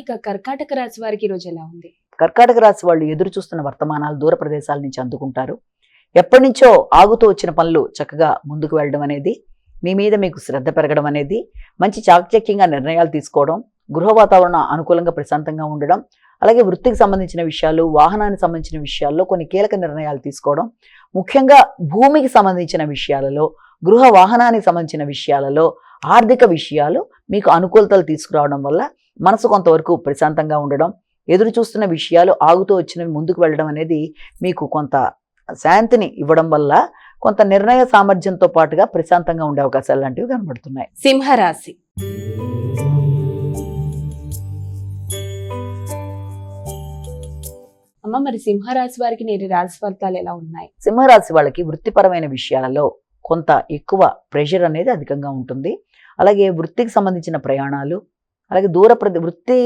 ఇక కర్కాటక రాశి వారికి ఈ రోజు ఎలా ఉంది? కర్కాటక రాశి వాళ్ళు ఎదురు చూస్తున్న వర్తమానాలు దూర ప్రదేశాల నుంచి అందుకుంటారు. ఎప్పటి నుంచో ఆగుతూ వచ్చిన పనులు చక్కగా ముందుకు వెళ్ళడం అనేది మీ మీద మీకు శ్రద్ధ పెరగడం అనేది మంచి చాకచక్యంగా నిర్ణయాలు తీసుకోవడం గృహ వాతావరణం అనుకూలంగా ప్రశాంతంగా ఉండడం అలాగే వృత్తికి సంబంధించిన విషయాలు వాహనానికి సంబంధించిన విషయాల్లో కొన్ని కీలక నిర్ణయాలు తీసుకోవడం ముఖ్యంగా భూమికి సంబంధించిన విషయాలలో గృహ వాహనానికి సంబంధించిన విషయాలలో ఆర్థిక విషయాలు మీకు అనుకూలతలు తీసుకురావడం వల్ల మనసు కొంతవరకు ప్రశాంతంగా ఉండడం ఎదురు చూస్తున్న విషయాలు ఆగుతూ వచ్చినవి ముందుకు వెళ్ళడం అనేది మీకు కొంత శాంతిని ఇవ్వడం వల్ల కొంత నిర్ణయ సామర్థ్యంతో పాటుగా ప్రశాంతంగా ఉండే అవకాశాలు లాంటివి కనబడుతున్నాయి. సింహరాశి. అమ్మ మరి సింహరాశి వారికి నేటి రాశి ఫలితాలు ఎలా ఉన్నాయి? సింహరాశి వాళ్ళకి వృత్తిపరమైన విషయాలలో కొంత ఎక్కువ ప్రెషర్ అనేది అధికంగా ఉంటుంది. అలాగే వృత్తికి సంబంధించిన ప్రయాణాలు అలాగే దూర ప్రదే వృత్తి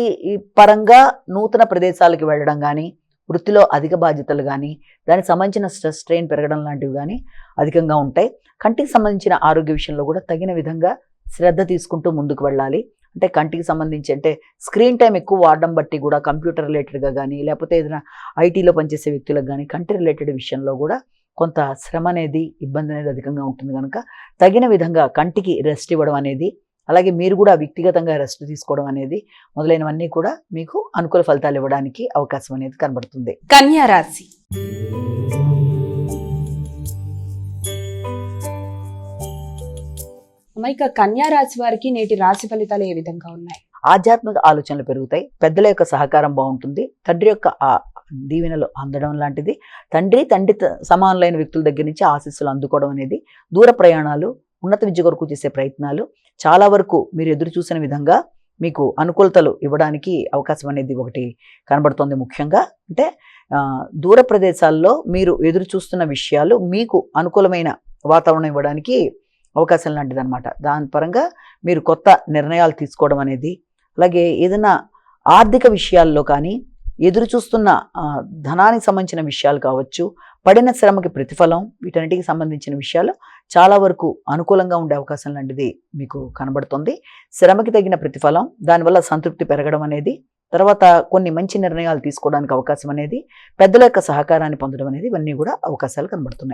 పరంగా నూతన ప్రదేశాలకు వెళ్ళడం కానీ వృత్తిలో అధిక బాధ్యతలు కానీ దానికి సంబంధించిన స్ట్రెస్ స్ట్రెయిన్ పెరగడం లాంటివి కానీ అధికంగా ఉంటాయి. కంటికి సంబంధించిన ఆరోగ్య విషయంలో కూడా తగిన విధంగా శ్రద్ధ తీసుకుంటూ ముందుకు వెళ్ళాలి. అంటే కంటికి సంబంధించి అంటే స్క్రీన్ టైం ఎక్కువ వాడడం బట్టి కూడా కంప్యూటర్ రిలేటెడ్గా కానీ లేకపోతే ఏదైనా ఐటీలో పనిచేసే వ్యక్తులకు కానీ కంటి రిలేటెడ్ విషయంలో కూడా కొంత శ్రమ అనేది ఇబ్బంది అనేది అధికంగా ఉంటుంది కనుక తగిన విధంగా కంటికి రెస్ట్ ఇవ్వడం అనేది అలాగే మీరు కూడా వ్యక్తిగతంగా రెస్ట్ తీసుకోవడం అనేది మొదలైనవన్నీ కూడా మీకు అనుకూల ఫలితాలు ఇవ్వడానికి అవకాశం అనేది కనబడుతుంది. కన్యా రాశి. ఇక కన్యా రాశి వారికి నేటి రాశి ఫలితాలు ఏ విధంగా ఉన్నాయి? ఆధ్యాత్మిక ఆలోచనలు పెరుగుతాయి. పెద్దల యొక్క సహకారం బాగుంటుంది. తండ్రి యొక్క ఆ దీవెనలు అందడం లాంటిది. తండ్రి తండ్రి సమానులైన వ్యక్తుల దగ్గర నుంచి ఆశీస్సులు అందుకోవడం అనేది దూర ప్రయాణాలు ఉన్నత విద్య కొరకు చేసే ప్రయత్నాలు. చాలా వరకు మీరు ఎదురు చూసిన విధంగా మీకు అనుకూలతలు ఇవ్వడానికి అవకాశం అనేది ఒకటి కనబడుతోంది ముఖ్యంగా. అంటే దూర ప్రదేశాల్లో మీరు ఎదురు చూస్తున్న విషయాలు మీకు అనుకూలమైన వాతావరణం ఇవ్వడానికి అవకాశం లాంటిది అనమాట దాని పరంగా మీరు కొత్త నిర్ణయాలు తీసుకోవడం అనేది అలాగే ఏదైనా ఆర్థిక విషయాల్లో కానీ ఎదురు చూస్తున్న ధనానికి సంబంధించిన విషయాలు కావచ్చు పడిన శ్రమకి ప్రతిఫలం వీటన్నిటికి సంబంధించిన విషయాలు చాలా వరకు అనుకూలంగా ఉండే అవకాశం లాంటిది మీకు కనబడుతుంది. శ్రమకి తగిన ప్రతిఫలం దానివల్ల సంతృప్తి పెరగడం అనేది తర్వాత కొన్ని మంచి నిర్ణయాలు తీసుకోవడానికి అవకాశం అనేది పెద్దల యొక్క సహకారాన్ని పొందడం అనేది ఇవన్నీ కూడా అవకాశాలు కనబడుతున్నాయి.